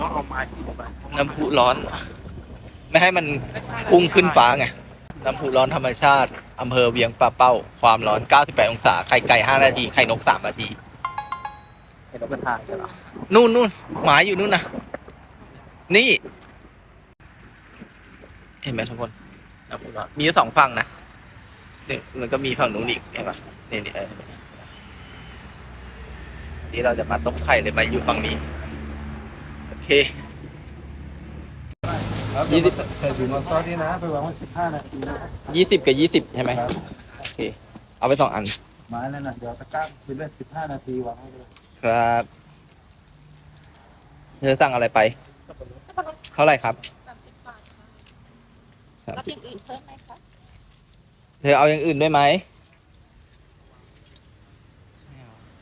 ต้องเอาไม้ที่ไปน้ำพุร้อน ไม่ให้มันพุ่งขึ้นฟ้าไง น้ำพุร้อนธรรมชาติอำเภอเวียงป่าเป้า ความร้อน 98 องศา ไข่ไก่ 5 นาที ไข่นก 3 นาทีไข่นกกระทาใช่หรอนู่นนู่นหมาอยู่นู่นนะนี่ เห็นไหมทุกคนน้ำพุร้อนมีอยู่สองฝั่งนะนี่มันก็มีฝั่งนู้นอีกเห็นปะนี่นี่เออนี่เราจะมาต้มไข่เลยมาอยู่ฝั่งนี้โอ เคครับยี่เดี๋ยวสิบมาใส่ถุงมาซอสนี่นะ ไปวางไว้สิบห้านาทีนะครับยี่สิบกับยี่สิบใช่ไหมครับโอเค เอาไปสองอัน ไม้นั่นน่ะเดี๋ยวตะกร้าคือได้สิบห้านาทีวางไว้เลยครับเธอสั่งอะไรไป สับปะรดเท่าไหร่ครับ สามสิบบาทสามค่ะรับสิอบย่างอื่นเพิ่มไหมคะเธอเอาอย่างอื่นด้วยไหม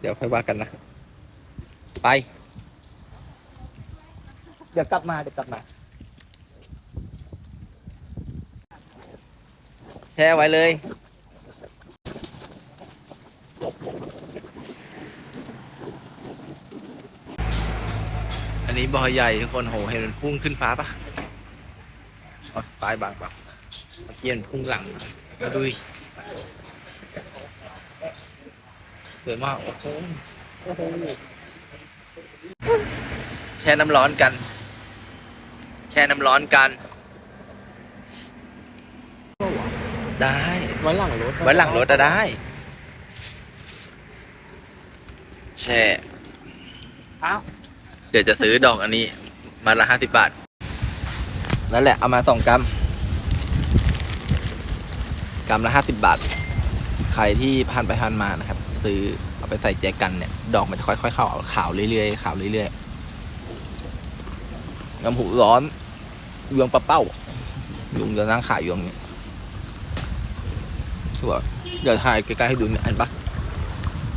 เดี๋ยวค่อยว่ากันนะ ไป เดี๋ยวกลับมาเดี๋ยวกลับมา แช่ไว้เลย อันนี้บอใหญ่ทุกคนโหเห็นมันพุ่งขึ้นฟ้าปะอ๋อปลายบางปะเมื่อกี้มันพุ่งหลังมาดูดิสวยมากโอ้โหแช่น้ำร้อนกัน แช่น้ำร้อนกัน ได้ไว้หลังรถไว้หลังรถอะได้ แช่ อ้าวเดี๋ยวจะซื้อดอกอันนี้ มาละห้าสิบบาท นั่นแหละ เอามาสองกรัมกรัมละห้าสิบบาท ใครที่ผ่านไปผ่านมานะครับ ซื้อเอาไปใส่แจกันเนี่ย ดอกมันจะค่อยๆเข้าขาวเรื่อยๆขาวเรื่อยๆน้ำหูร้อนเยืองปลาเป้ายุงจะนั่งขายยู่ตรงนี้ชัวร์เดี๋ยวถ่ายใกล้ๆให้ดูเนี่ยเห็นปะ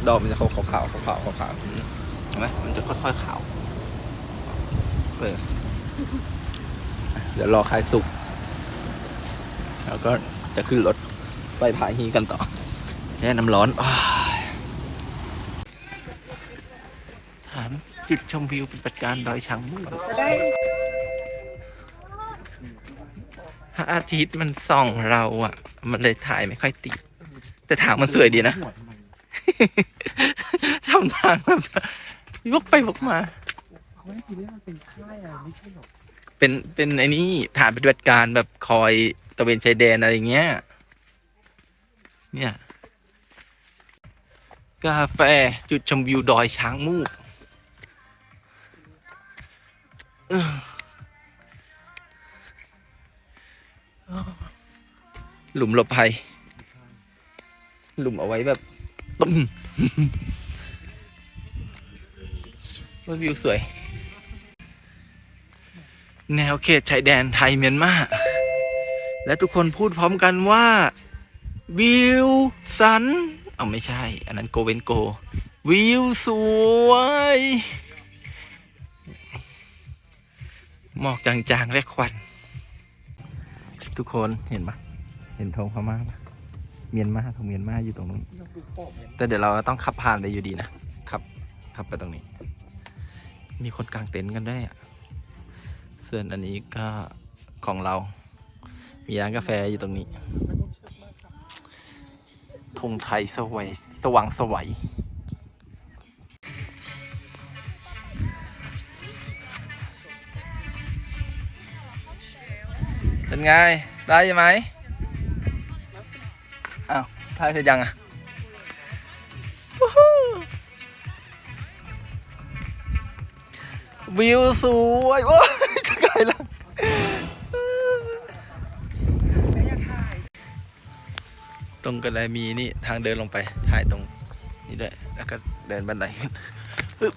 ดอกมันจะขาวๆขาวๆขาวๆขาวๆอืมเห็นไหมมันจะค่อยๆขาวเออเดี๋ยวรอคลายสุก แล้วก็จะขึ้นรถไปผาฮีกันต่อแค่น้ำร้อนถามจุดชมวิวเปฏิบัติการดอยช้างมืด ระอาทิตย์มันส่องเราอะ มันเลยถ่ายไม่ค่อยติด แต่ทางมันสวยดีนะทำทางแบบวกไปวกมาไม่ทีแรกมันเป็นค่ายอะไรไม่ใช่หรอเป็นเป็นไอ้นี่ฐานปฏิบัติการแบบคอยตะเวนชายแดนอะไรเงี้ย เนี่ย กาแฟจุดชมวิวดอยช้างมูก หลุมหลบภัย หลุมเอาไว้แบบตุ้มว่าวิวสวย แนวเขตชายแดนไทยเมียนมา และทุกคนพูดพร้อมกันว่า วิวสัน เอาไม่ใช่ อันนั้นโกเวนโก วิวสวย หมอกจางๆ และควัน ทุกคนเห็นปะ เห็นธงพม่าปะเมียนมาธงเมียนมาอยู่ตรงนู้นแต่เดี๋ยวเราต้องขับผ่านไปอยู่ดีนะขับขับไปตรงนี้ มีคนกางเต็นท์กันด้วยอะส่วนอันนี้ก็ของเรา มีร้านกาแฟอยู่ตรงนี้ธงไทยสวยสว่างสวัยเป็นไง ได้ไหม อ้าวถ่ายเสร็จยังอะวู้ฮู้วิวสวยโอ้ยจะไกลแล้วตรงกันเลยมีนี่ทางเดินลงไปถ่ายตรงนี้ด้วยแล้วก็เดินบันไดขึ้นปึ๊บ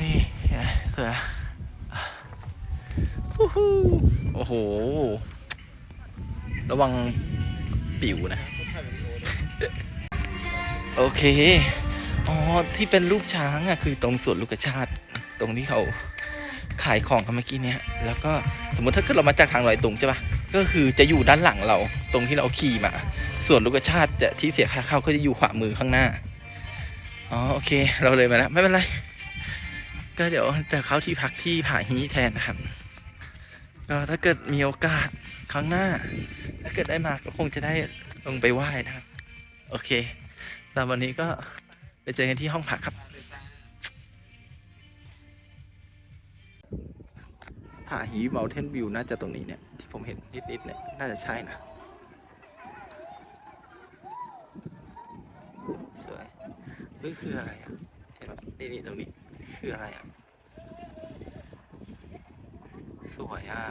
นี่เห็นไหมเสือวู้ฮู้โอ้โห ระวัง ปิวนะ โอเค อ๋อ ที่เป็นรูปช้างอะคือตรงสวนลูกกระชาติ ตรงที่เขาขายของกันเมื่อกี้เนี้ยแล้วก็สมมติถ้าเกิดเรามาจากทางลอยตุงใช่ปะก็คือจะอยู่ด้านหลังเราตรงที่เราขี่มา ส่วนลูกกระชาติจะที่เสียค่าเข้าก็จะอยู่ขวามือข้างหน้า อ๋อ โอเค เราเลยมาแล้ว ไม่เป็นไร ก็เดี๋ยวจะเข้าที่พักที่ผาฮีแทนนะครับก็ถ้าเกิดมีโอกาส ครั้งหน้า ถ้าเกิดได้มาก็คงจะได้ลงไปไหว้นะครับ โอเคสำหรับวันนี้ก็ไปเจอกันที่ห้องพักครับผาฮีเมลเทนวิวน่าจะตรงนี้เนี่ย ที่ผมเห็นนิดๆเนี่ย น่าจะใช่นะสวยเฮ้ยคืออะไรอะเห็นไหมนี่นี่ตรงนี้ คืออะไรอะ สวยอะ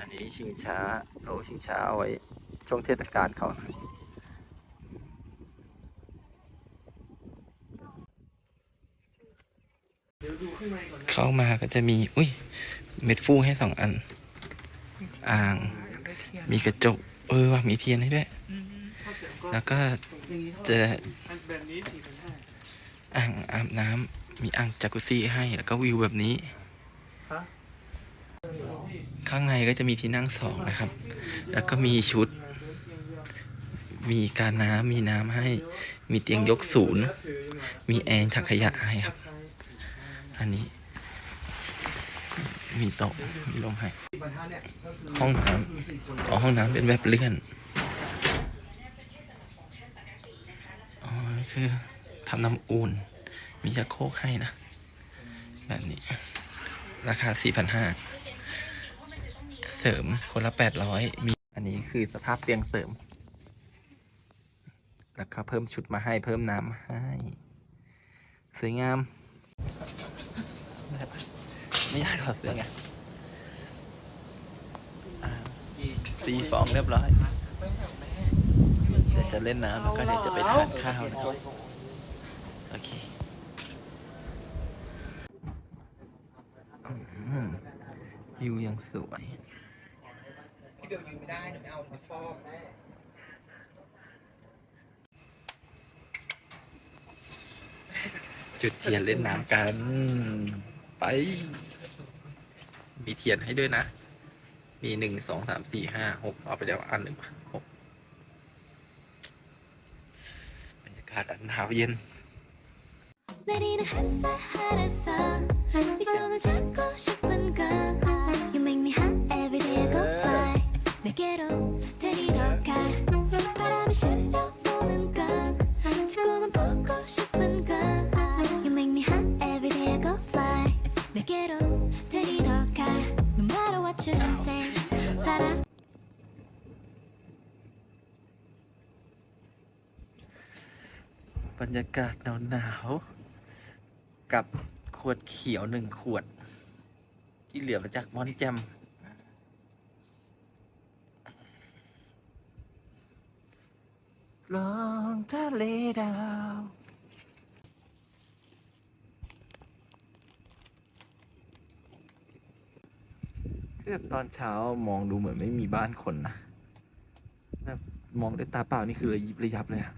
อันนี้ชิงช้าโอ้ชิงช้าเอาไว้ช่วงเทศกาลเขานะเข้ามาก็จะมี อุ้ย เม็ดฟูให้สองอัน อ่าง มีกระจก เออว่ะมีเทียนให้ด้วย แล้วก็จะแบบนี้สี่พันห้าอ่างอาบน้ำมีอ่างจากุซี่ให้ แล้วก็วิวแบบนี้ ข้างในก็จะมีที่นั่งสองนะครับ แล้วก็มีชุด มีการน้ำมีน้ำให้ มีเตียงยกศูนย์ มีแอร์ถังขยะให้ครับ อันนี้ มีโต๊ะ มีลมให้ ห้องน้ำอ๋อห้องน้ำเป็นแบบเลื่อนอ๋อคือทำน้ำอุ่น มีชักโครกให้นะ แบบนี้ ราคา 4,500 เสริมคนละ800มีอันนี้คือสภาพเตียงเสริม แล้วก็เพิ่มชุดมาให้เพิ่มน้ำให้ สวยงาม ไม่อยากถอดเสื้อไงอ่าตีฟองเรียบร้อยเดี๋ยวจะเล่นน้ำแล้วก็เดี๋ยวจะไปทานข้าวนะครับโอเคอืมวิวยังสวยพี่ เบลยืนไม่ได้หนูไม่เอาหนูไม่ชอบ จุดเทียนเล่นน้ำกัน ไป มีเทียนให้ด้วยนะ มีหนึ่งสองสามสี่ห้าหกเอาไปแล้วอันหนึ่งป่ะหกบรรยากาศอันหนาวเย็น 내리는 햇살 아래서 네 손을 잡고 싶은 건 내게로 데리러 가 바람이 실려오는 건 자꾸만 보고 싶은 건 You make me hot every day I go fly 내게로 데리러 가 No matter what you say 바람 บรรยากาศหนาวๆกับขวดเขียวหนึ่งขวด ที่เหลือมาจากมอนแจม ลองทะเลดาวคือแบบตอนเช้ามองดูเหมือนไม่มีบ้านคนนะแบบมองด้วยตาเปล่านี่คือระยิบระยับเลยอะ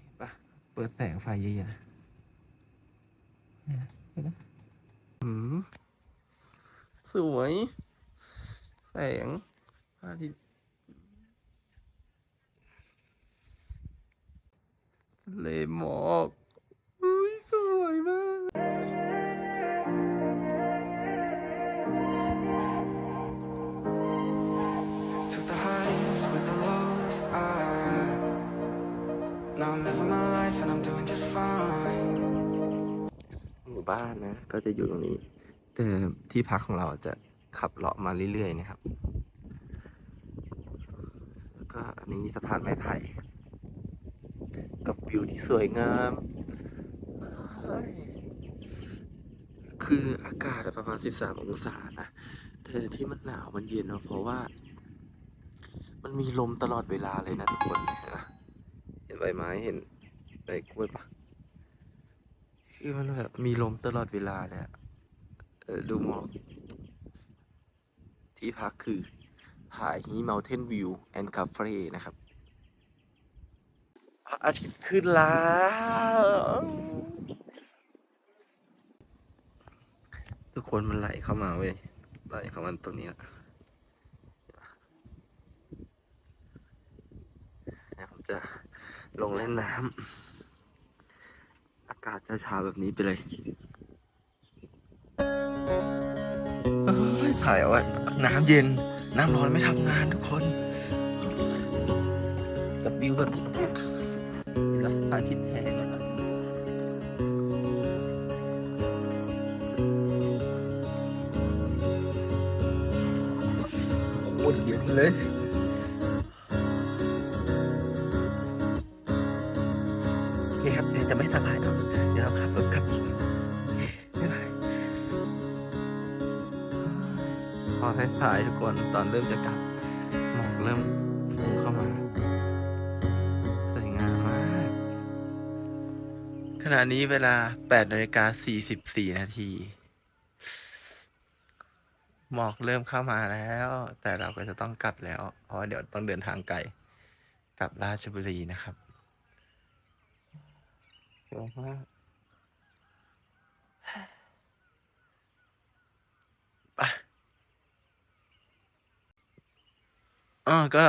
เห็นปะเปิดแสงไฟเยอะๆนะเนี่ยเห็นไหมอืมสวย แสงานนะ ก็จะอยู่ตรงนี้ แต่ที่พักของเราจะขับเลาะมาเรื่อยๆนะครับ แล้วก็อันนี้สะพานไม้ไผ่กับวิวที่สวยงาม คืออากาศประมาณ 13 องศานะ แต่ที่มันหนาวมันเย็นเนอะเพราะว่า มันมีลมตลอดเวลาเลยนะทุกคนนะเห็นใบไม้เห็นใบกล้วยปะ คือมันแบบมีลมตลอดเวลาเลยอะเออดูหมอกที่พักคือผาฮีเมลเทนวิวแอนด์คาเฟ่นะครับ อาทิตย์ขึ้นแล้ว ทุกคนมันไหลเข้ามาเว้ย ไหลเข้ามาตรงนี้ละเดี๋ยวผมจะลงเล่นน้ำากาศเช้าๆแบบนี้ไปเลยเอ้ยถ่ายเอาไว้น้ำเย็น น้ำร้อนไม่ทำงานทุกคนกับวิวแบบนี้เห็นไหมพระอาทิตย์แทงเลยนโคตรเย็นเลย พอสายๆทุกคนตอนเริ่มจะกลับหมอกเริ่มฟุ้งเข้ามา สวยงามมาก ขณะนี้เวลา8นาฬิกา44 นาที หมอกเริ่มเข้ามาแล้ว แต่เราก็จะต้องกลับแล้ว เพราะเดี๋ยวต้องเดินทางไกลกลับราชบุรีนะครับสวยมาก อ๋อก็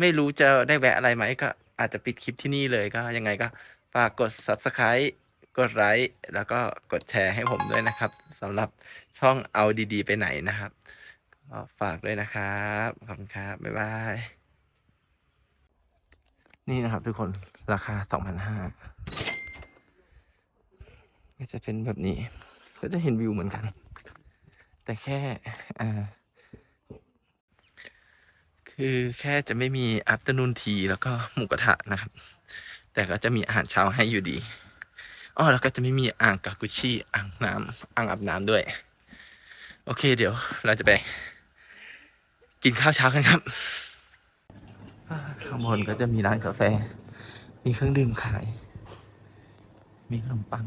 ไม่รู้จะได้แวะอะไรไหม ก็อาจจะปิดคลิปที่นี่เลยก็ยังไงก็ฝากกด subscribe กดไลค์แล้วก็กดแชร์ให้ผมด้วยนะครับสำหรับช่องเอาดีๆ ไปไหนนะครับก็ฝากด้วยนะครับ ขอบคุณครับ บ๊ายบาย นี่นะครับทุกคนราคา2,500ก็จะเป็นแบบนี้ ก็จะเห็นวิวเหมือนกัน แต่แค่อ่า คือแค่จะไม่มีอั t เ r อร์นูนทีแล้วก็หมูกระทะนะครับ แต่ก็จะมีอาหารเช้าให้อยู่ดีอ๋อแล้วก็จะไม่มีอ่างกากุชิอ่างน้ำอ่างอาบน้ำด้วย โอเคเดี๋ยวเราจะไป กินข้าวเช้ากันครับข้างบนก็จะมีร้านกาแฟ มีเครื่องดื่มขาย มีขนมปัง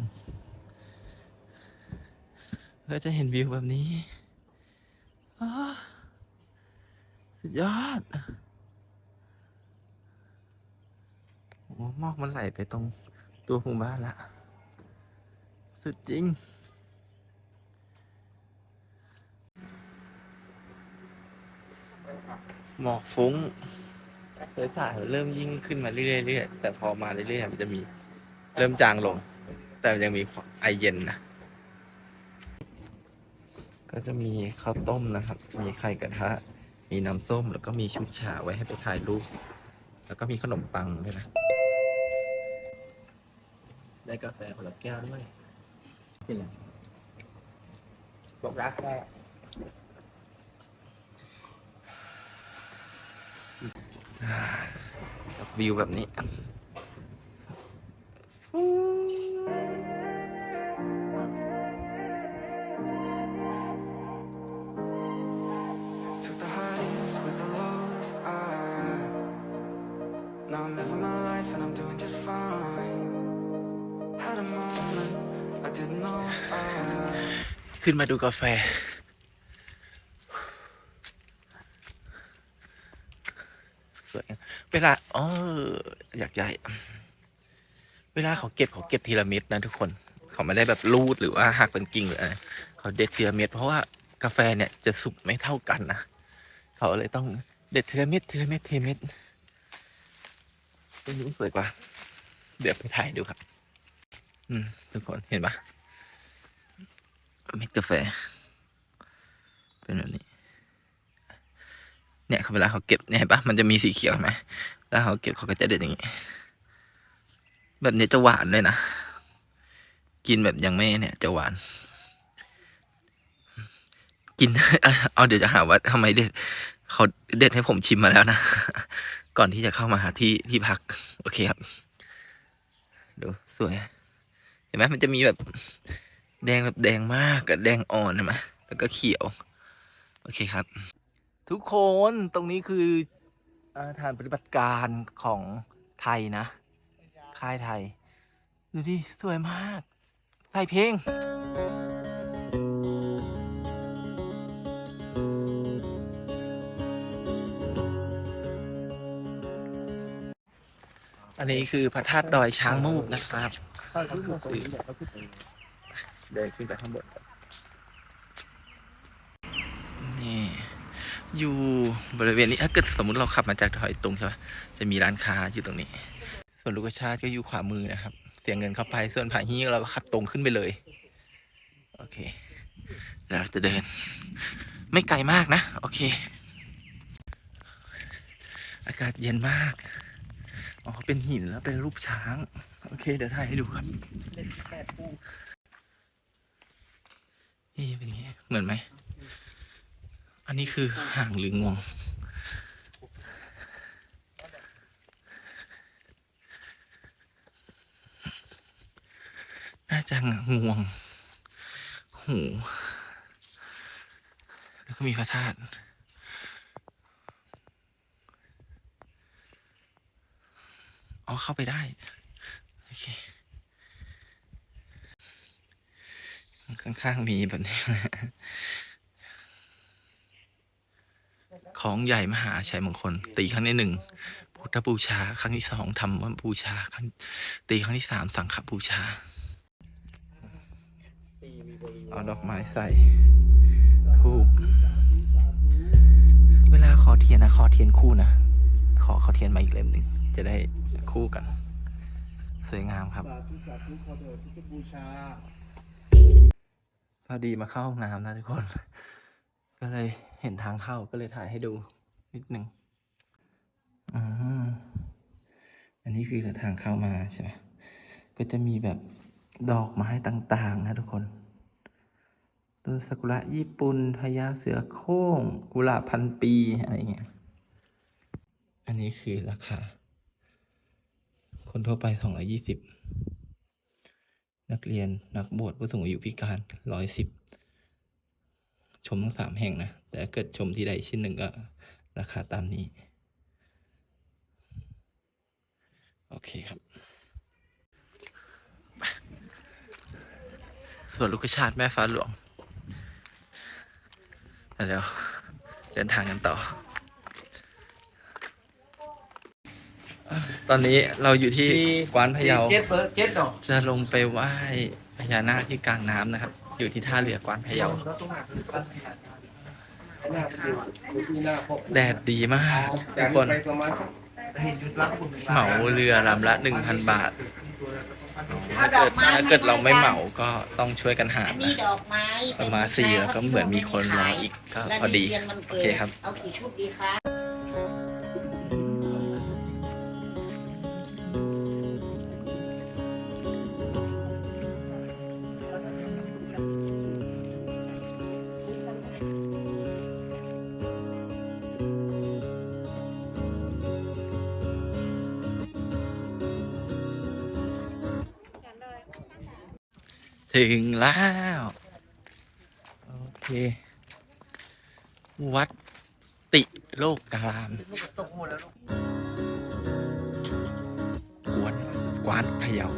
ก็จะเห็นวิวแบบนี้อ้า สุดยอดโอ้หมอกมันไหลไปตรงตัวหมู่บ้านละ สุดจริง หมอกฟุ้งเคยถ่ายเริ่มยิ่งขึ้นมาเรื่อยๆแต่พอมาเรื่อยๆมันจะมี เริ่มจางลง แต่ยังมีไอเย็นนะก็จะมีข้าวต้มนะครับ มีไข่กระทะ มีน้ำส้มแล้วก็มีชุดฉาไว้ให้ไปถ่ายรูป แล้วก็มีขนมปังด้วยนะ ได้กาแฟคนละแก้วด้วยเป็นไรบอกรักแค่วิวแบบนี้ ขึ้นมาดูกาแฟ สวย เวลาอ๋ออยากใหญ่ เวลาเขาเก็บเขาเก็บทีละเม็ดนะทุกคน เขาไม่ได้แบบรูดหรือว่าหักเป็นกิ่งหรืออะไรเขาเด็ดทีละเม็ดเพราะว่ากาแฟเนี่ยจะสุกไม่เท่ากันนะ เขาเลยต้องเด็ดทีละเม็ดทีละเม็ดทีละเม็ดต้นนี้สวยกว่า เดี๋ยวไปถ่ายดูครับ อืมทุกคนเห็นปะ เม็ดกาแฟ เป็นแบบนี้ เนี่ยเวลาเขาเก็บเนี่ยปะมันจะมีสีเขียวไหมแล้วเขาเก็บเขาก็จะเด็ดอย่างนี้ แบบนี้จะหวานเลยนะ กินแบบยังไม่เนี่ย จะหวาน กิน เอาเดี๋ยวจะหาว่าทำไมเด็ดเขาเด็ดให้ผมชิมมาแล้วนะ ก่อนที่จะเข้ามาหาที่ที่พัก โอเคครับ ดู สวย เห็นไหมมันจะมีแบบ แดงแบบแดงมากกับแดงอ่อนใช่ไหมแล้วก็เขียว โอเคครับ ทุกคนตรงนี้คืออาฐานปฏิบัติการของไทยนะ ค่ายไทย ดูดิสวยมากใส่เพลงอันนี้คือพระธาตุดอยช้างมูกนะครับ เดินขึ้นไปข้างบนครับนี่อยู่บริเวณนี้ถ้าเกิดสมมุติเราขับมาจากดอยตุงใช่ไหมจะมีร้านค้าอยู่ตรงนี้ ส่วนลูกชาติก็อยู่ขวามือนะครับ เสียงเงินเข้าไปส่วนผาฮีเราก็ขับตรงขึ้นไปเลย โอเค แล้วเราจะเดิน ไม่ไกลมากนะ โอเค อากาศเย็นมากอ๋อเป็นหินแล้วเป็นรูปช้าง โอเค เดี๋ยวถ่ายให้ดูครับ นี่เป็นอย่างงี้เหมือนไหม อันนี้คือห่างหรืองวง น่าจะงวง หู แล้วก็มีพระธาตุอ๋อเข้าไปได้ โอเค ข้างๆมีแบบนี้ ของใหญ่มหาชัยมงคล ตีครั้งที่หนึ่งพุทธบูชา ครั้งที่สองธรรมบูชาครั้งตีครั้งที่สามสังฆบูชาเอาดอกไม้ใส่ทูบเวลาขอเทียนนะ ขอเทียนคู่นะ ขอขอเทียนมาอีกเล่มหนึ่งจะได้คู่กัน สวยงามครับ สาธุสาธุขอเถิดพุทธบูชา พอดีมาเข้าห้องน้ำนะทุกคน ก็เลยเห็นทางเข้าก็เลยถ่ายให้ดูนิดหนึ่งออันนี้คือทางเข้ามาใช่ไหมก็จะมีแบบดอกไม้ต่างๆ นะทุกคน ต้นซากุระญี่ปุ่นพญาเสือโคร่ง กุหลาบพันปี อะไรเงี้ย อันนี้คือราคา คนทั่วไปสองร้อยี่สิบ นักเรียนนักบวชผู้สูงอายุพิการร้อยสิบชมทั้งสามแห่งนะ แต่เกิดชมที่ใดชิ้นหนึ่งก็ราคาตามนี้ โอเคครับส่วนลูกชาติแม่ฟ้าหลวงแล้วเดินทางกันต่อ ตอนนี้เราอยู่ที่กวานพะเยาเจ็ดเบอร์เจ็ดดอกจะลงไปไหว้พญานาคที่กลางน้ำนะครับ อยู่ที่ท่าเรือกวานพะเยาแล้วตรงไหนคือปั้นพญานาคหน้าเป็นอยู่ที่หน้าพบแดดดีมากทุกคนไปประมาณสักเห็นจุดลักคุณเหมาเรือลำละหนึ่งพันบาท ถ้าเกิดถ้าเกิดเราไม่เหมาก็ต้องช่วยกันหารอันนี้นะดอกไม้ประมาณสี่แล้วก็เหมือนมีคนรออีกก็และพอดีเทียนมันโอเกิเคดครับ เอากี่ชุดดีคะ ถึงแล้ว โอเค วัดติโลกกรามกวนกวานพะเยา